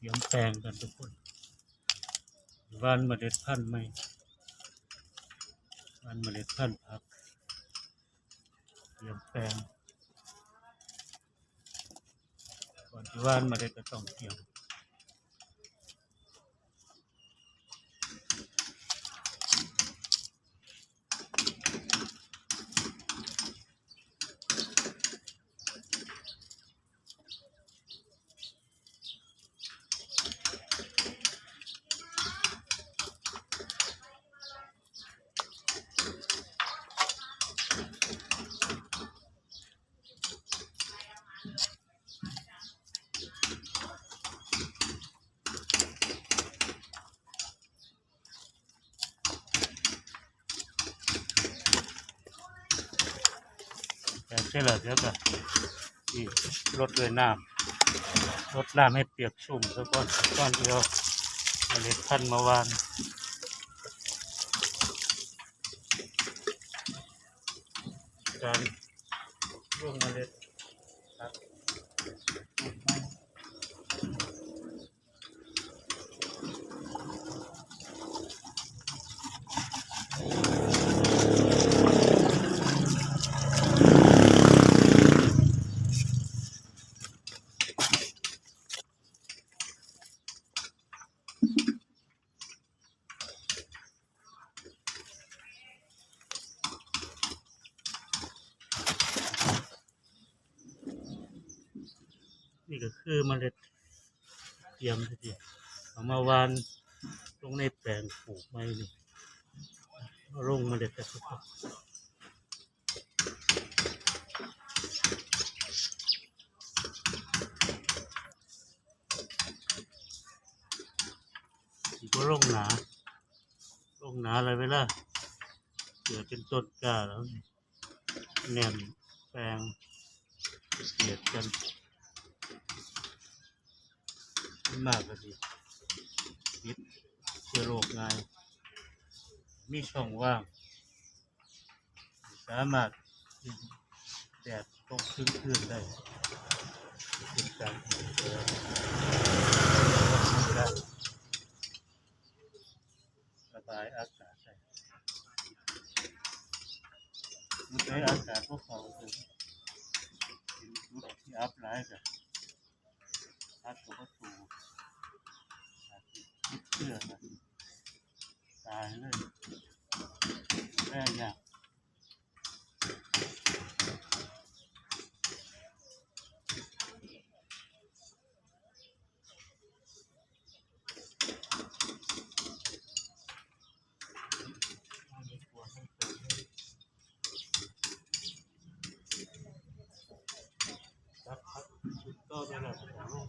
เตรียมแปลงกันทุกคนวานเมล็ดพันธุ์ไหมวานเมล็ดพันธุ์ผักเตรียมแปลงก่อนที่วานเมล็ดก็ต้องเตรียม ช่เหรอเดี๋ยวก็นี่รดด้วยน้ำรดน้ำให้เปียกชุ่มแล้วก็ก้อนเดียวเมล็ดพันธุ์มาวานการร่วงเมล็ด นี่ก็คือเมล็ดเตรียมทีเดียวเอามาวานลงในแปลงปลูกไม้นี่อาลงเมล็ดแต่สุดอีกก็ลงหนาลงหนาอะไรไปล่ะเกิดเป็นต้นกล้าแล้วนี่แน่นแปลงเกลียดกัน มากก็ดีติดเชื้อโรคง่าย มีช่องว่าง สามารถแดดตกชื้นขึ้นได้เป็นการระบายอากาศได้มันใช้อากาศพวกเขาคือเป็นจุดที่อัพไลน์กันอัดกับวัตถุอาจจะยึด เชื่อกันตายเลยแม่ยากครับครับชุดก็ไม่หรอก